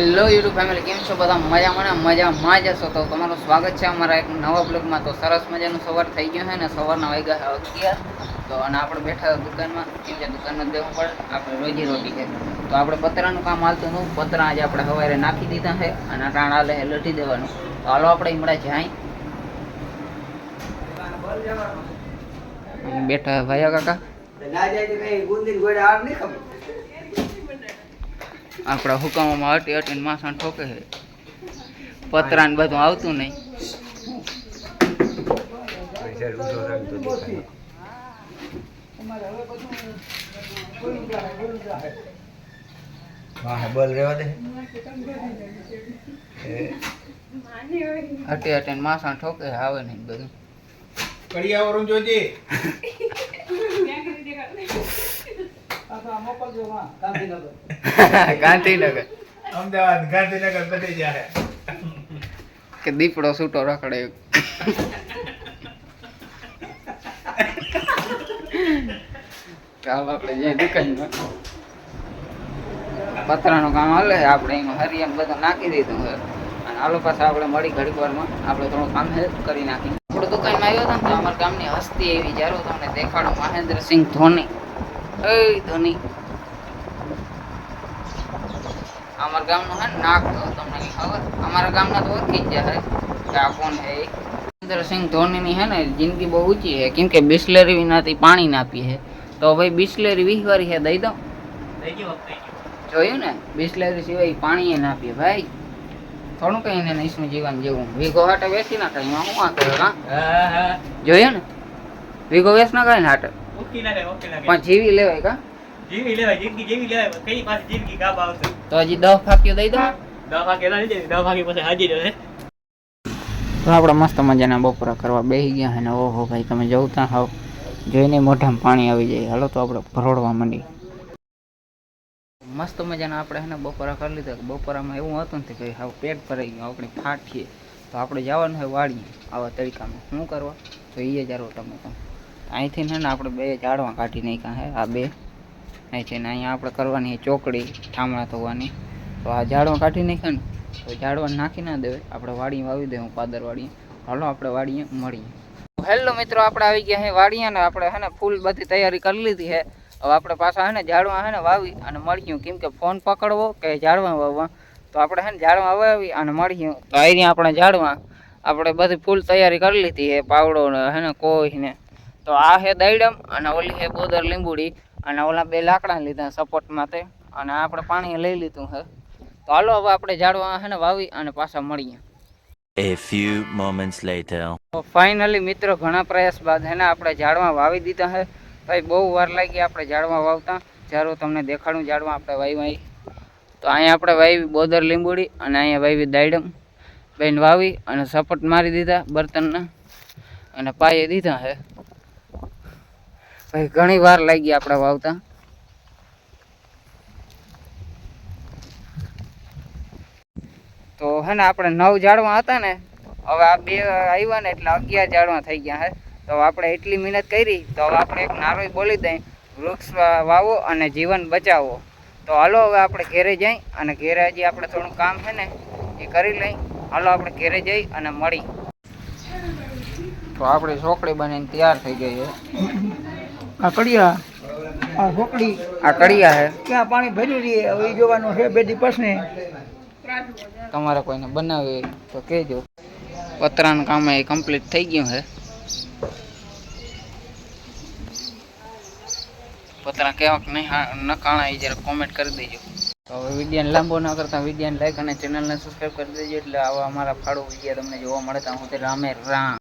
Hello YouTube family કેમ છો બધા? મજામાં ને? મજામાં જ હશો તો તમારું સ્વાગત છે અમારા એક નવા બ્લોગમાં તો સરસ મજાનું સવાર થઈ ગયું છે ને? સવારના વાગ્યા અગિયાર. તો અને આપણે બેઠા દુકાનમાં. કેમ કે દુકાનમાં દેવું પડે. આપણે રોજી રોટી છે. તો આપણે પતરાનું કામ હાલતું હતું. પતરા આજે આપણે સવારે નાખી દીધા છે અને ટાણા લે લટી દેવાનું. તો હાલો આપણે હમણાં જાય બેઠા ભાઈયા કાકા. આપણા હુકામોમાં હટી હટીને માસણ ઠોકે છે. પતરા ને બધું આવતું નહીં. બોલ રેવા દે. હટી હટીને માસણ ઠોકે આવે નહીં બધું. કડિયાવરું જોજે. ગાંધીનગર. અમદાવાદ ગાંધીનગર બધી જાય કે દીપડો છૂટો રખડે. ચાલો આપણે જઈએ દુકાનમાં. પતરાનું કામ હાલે આપણે એમાં એમ બધું નાખી દીધું છે. અને આલો પાછા આપણે મળી ઘડીક વારમાં આપણે થોડું કામ હેલ્પ કરી નાખી આપણે દુકાનમાં આવ્યો હતો ને તો અમારા ગામની હસ્તી એવી જ્યારે તમને દેખાડો મહેન્દ્રસિંહ ધોની. એ ધોની. અમારા ગામનું હે નાક તમને ખબર? અમારા ગામના તો ઓળખી જ જાય આ કોણ હે મહેન્દ્રસિંહ ધોનીની હે ને જિંદગી બહુ ઊંચી છે કેમ કે બિસ્લેરી વિનાથી પાણી ના પીએ તો ભાઈ બિસ્લેરી વીસ વારી છે દઈ દઉં જોયું ને? બિસ્લેરી સિવાય પાણી ના પીએ ભાઈ. થોડું કઈ ને નહીશું જીવન જેવું. વીઘો હાટે વેસી ના કઈ હું વાંધો છે જોયું ને? વીઘો વેચ ના કાંઈ ને હાટે? પણ જીવી લેવાય કા? તો હજી દસ ફાક્યો દઈ દઉં તો આપણે મસ્ત મજાના બપોરા કરવા બેસી ગયા અને ઓહો ભાઈ તમે જવતા હોવ. જોઈને મોઢામાં પાણી આવી જાય. હાલો તો આપણે ભરોડવા માંડી મસ્ત મજાના આપણે છે બપોરા કરી લીધા. કે બપોરામાં એવું હતું ને કે હવે પેટ ભરાઈ ગયું આપણે ફાટીએ તો આપણે જવાનું હોય વાળીએ આવા તરીકામાં શું કરવા? તો એ જ આરો તમે તો. અહીંથી ને આપણે બે ઝાડવા કાઢી નાખ્યા હે, આ બે. અહીંથી ને અહીંયા આપણે કરવાની ચોકડી, ઠામણા ધોવાની. તો આ ઝાડવા કાઢી નાખ્યા ને, તો ઝાડવા નાખી ના દેવાય. આપણે વાડી વાવી દેવું પાદર વાડીએ. હાલો, આપણે વાડીએ મળીએ. હેલો મિત્રો, આપણે આવી ગયા અહીં વાડીએ ને, આપણે હે ને ફૂલ બધી તૈયારી કરી લીધી છે હવે આપણે પાછા હે ને ઝાડવા હે ને વાવી અને મળ્યું કેમ કે ફોન પકડવો કે ઝાડવા વાવવા? તો આપણે હે ને ઝાડવા વાવી અને મળ્યું તો અહીં આપણે ઝાડવા. આપણે બધી ફૂલ તૈયારી કરી લીધી છે પાવડો ને હે ને કોઈ ને. તો આ હે દૈડમ અને ઓલી હે બોદર લીંબુડી અને ઓલા બે લાકડા લીધા સપોર્ટ માટે અને આપણે પાણી લઈ લીધું હે. તો હાલો હવે આપણે ઝાડવા હે ને વાવી અને પાછા મળીએ. A few moments later. Finally મિત્રો ઘણા પ્રયાસ બાદ હે ને આપણે ઝાડવા વાવી દીધા હે. ભાઈ બહુ વાર લાગી આપણે ઝાડવા વાવતા. જ્યારે તમને દેખાડું ઝાડવા આપણે વાવી વાવી તો અહીંયા આપણે વાવી બોદર લીંબુડી અને અહીંયા વાવી દાયડમ બેન વાવી અને સપોર્ટ મારી દીધા બર્તનના. અને પાયે દીધા છે ભાઈ ઘણી વાર લાગી આપણે વાવતા. તો હે ને આપણે નવ ઝાડવા હતા ને, હવે આ બે આવ્યા ને એટલે અગિયાર ઝાડવા થઈ ગયા હે. તો આપણે એટલી મહેનત કરી, તો હવે આપણે એક નારોય બોલી દઈ, વૃક્ષ વાવો અને જીવન બચાવો. તો હાલો હવે આપણે ઘેરે જઈ અને ઘેરે હજી આપણે થોડું કામ છે ને, એ કરી લઈ. હાલો આપણે ઘેરે જઈ અને મળી. તો આપણી છોકરી બનીને તૈયાર થઈ ગઈ છે આ કડિયા આ ઢોકળી આ કડિયા છે ક્યાં પાણી ભર્યું રહીએ હવે જોવાનું છે બે દિવસ ને. તમારે કોઈને બનાવે તો કહેજો. પતરાનું કામ એ કમ્પ્લીટ થઈ ગયું છે પતરા કેવાક નહીં હા નકાણા એ જરા કોમેન્ટ કરી દેજો. તો હવે વિડીયોને લાંબો ન કરતા વિડીયોને લાઈક અને ચેનલને સબસ્ક્રાઈબ કરી દેજો એટલે આવા અમારા ફાળો વીડિયો તમને જોવા મળતા. હું તે રામે રામ.